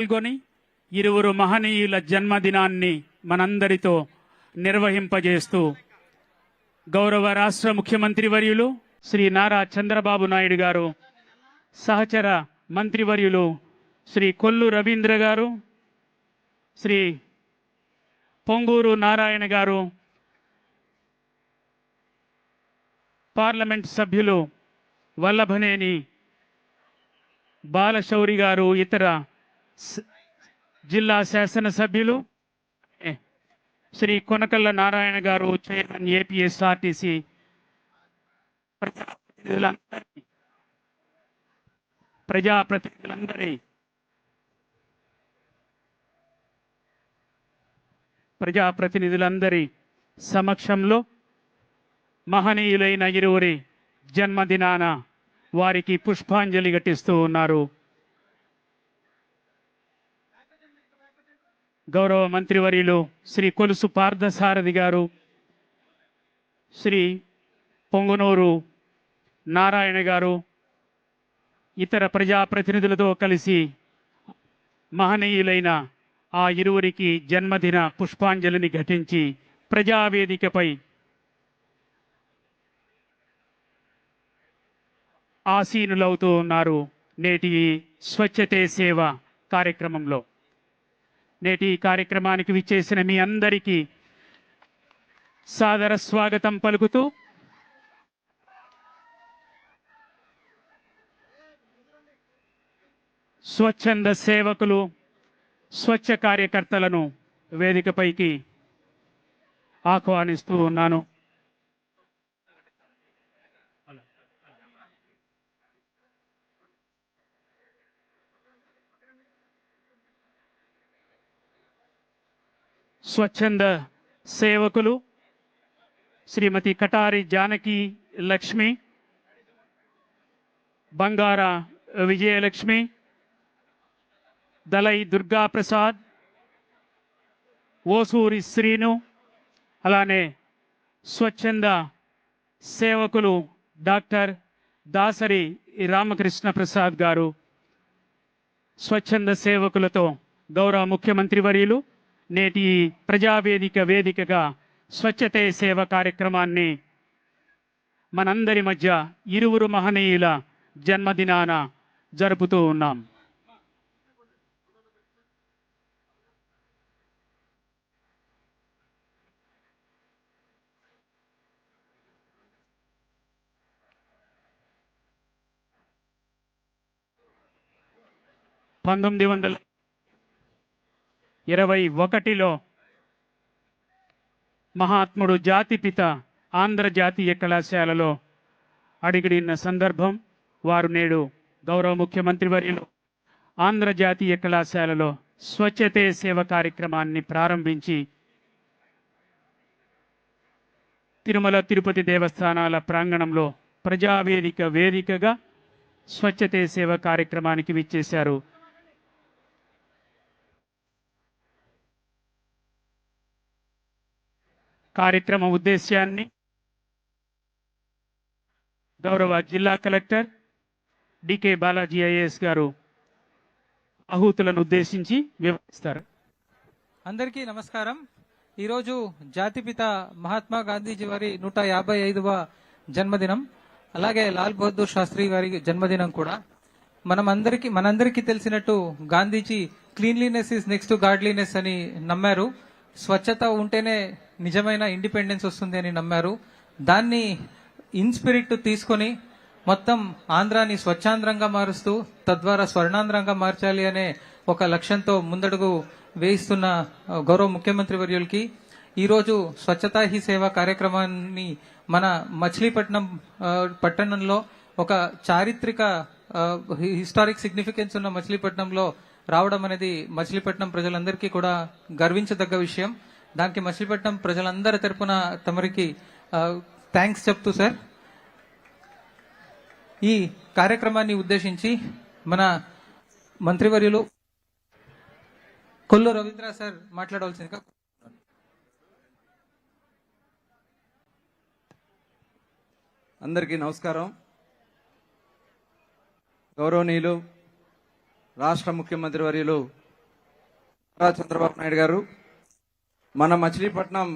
పాల్గొని ఇరువురు మహనీయుల జన్మదినాన్ని మనందరితో నిర్వహింపజేస్తూ గౌరవ రాష్ట్ర ముఖ్యమంత్రి వర్యులు శ్రీ నారా చంద్రబాబు నాయుడు గారు సహచర మంత్రివర్యులు శ్రీ కొల్లు రవీంద్ర గారు శ్రీ పొంగూరు నారాయణ గారు పార్లమెంట్ సభ్యులు వల్లభనేని బాలశౌరి గారు ఇతర జిల్లా శాసనసభ్యులు శ్రీ కొనకల్ల నారాయణ గారు చైర్మన్ ఏపీఎస్ఆర్టీసీ ప్రజాప్రతినిధులందరి ప్రజాప్రతినిధులందరి ప్రజాప్రతినిధులందరి సమక్షంలో మహనీయులైన ఇరువురి జన్మదినాన వారికి పుష్పాంజలి ఘటిస్తూ ఉన్నారు. గౌరవ మంత్రివర్యులు శ్రీ కొలుసు పార్థసారథి గారు శ్రీ పొంగునూరు నారాయణ గారు ఇతర ప్రజాప్రతినిధులతో కలిసి మహనీయులైన ఆ ఇరువురికి జన్మదిన పుష్పాంజలిని ఘటించి ప్రజావేదికపై ఆసీనులవుతూ ఉన్నారు నేటి స్వచ్ఛతే సేవ కార్యక్రమంలో. నేటి ఈ కార్యక్రమానికి విచ్చేసిన మీ అందరికీ సాదర స్వాగతం పలుకుతూ స్వచ్ఛంద సేవకులు స్వచ్ఛ కార్యకర్తలను వేదికపైకి ఆహ్వానిస్తూ ఉన్నాను. స్వచ్ఛంద సేవకులు శ్రీమతి కటారి జానకి లక్ష్మి బంగార విజయలక్ష్మి దలై దుర్గా ప్రసాద్ ఓసూరి శ్రీను అలానే స్వచ్ఛంద సేవకులు డాక్టర్ దాసరి రామకృష్ణ ప్రసాద్ గారు. స్వచ్ఛంద సేవకులతో గౌరవ ముఖ్యమంత్రి వర్యులు నేటి ప్రజావేదిక వేదికగా స్వచ్ఛతే సేవ కార్యక్రమాన్ని మనందరి మధ్య ఇరువురు మహనీయుల జన్మదినాన జరుపుతూ ఉన్నాం. పంతొమ్మిది వందల ఇరవై ఒకటిలో మహాత్ముడు జాతిపిత ఆంధ్ర జాతీయ కళాశాలలో అడిగిడిన సందర్భం వారు నేడు గౌరవ ముఖ్యమంత్రి వర్యులు. ఆంధ్ర జాతీయ కళాశాలలో స్వచ్ఛతే సేవ కార్యక్రమాన్ని ప్రారంభించి తిరుమల తిరుపతి దేవస్థానాల ప్రాంగణంలో ప్రజావేదిక వేదికగా స్వచ్ఛతే సేవ కార్యక్రమానికి విచ్చేశారు. కార్యక్రమ ఉద్దేశ్యాన్ని గౌరవ జిల్లా కలెక్టర్ డికే బాలాజీ ఐఏఎస్ గారు ఆహూతులను ఉద్దేశించి వివరిస్తారు. అందరికీ నమస్కారం. ఈరోజు జాతిపిత మహాత్మా గాంధీజీ వారి నూట యాభై ఐదవ జన్మదినం అలాగే లాల్ బహదూర్ శాస్త్రి గారి జన్మదినం కూడా. మనం మనందరికీ తెలిసినట్టు Gandhiji cleanliness is next godliness అని నమ్మారు. స్వచ్ఛత ఉంటేనే నిజమైన ఇండిపెండెన్స్ వస్తుంది అని నమ్మారు. దాన్ని ఇన్స్పిరిట్ తీసుకొని మొత్తం ఆంధ్రాని స్వచ్ఛాంధ్రంగా మారుస్తూ తద్వారా స్వర్ణాంధ్రంగా మార్చాలి అనే ఒక లక్ష్యంతో ముందడుగు వేయిస్తున్న గౌరవ ముఖ్యమంత్రి వర్యులకి ఈరోజు స్వచ్ఛతా హీ సేవ కార్యక్రమాన్ని మన మచిలీపట్నం పట్టణంలో ఒక చారిత్రక హిస్టారిక్ సిగ్నిఫికెన్స్ ఉన్న మచిలీపట్నంలో రావడం అనేది మచిలీపట్నం ప్రజలందరికీ కూడా గర్వించదగ్గ విషయం. దానికి మచిలీపట్నం ప్రజలందరి తరపున తమరికి థ్యాంక్స్ చెప్తూ సార్ ఈ కార్యక్రమాన్ని ఉద్దేశించి మన మంత్రివర్యులు కొల్లు రవీంద్ర సార్ మాట్లాడవలసిందిగా అందరికీ నమస్కారం. గౌరవనీయులు రాష్ట్ర ముఖ్యమంత్రి వర్యులు చంద్రబాబు నాయుడు గారు మన మచిలీపట్నం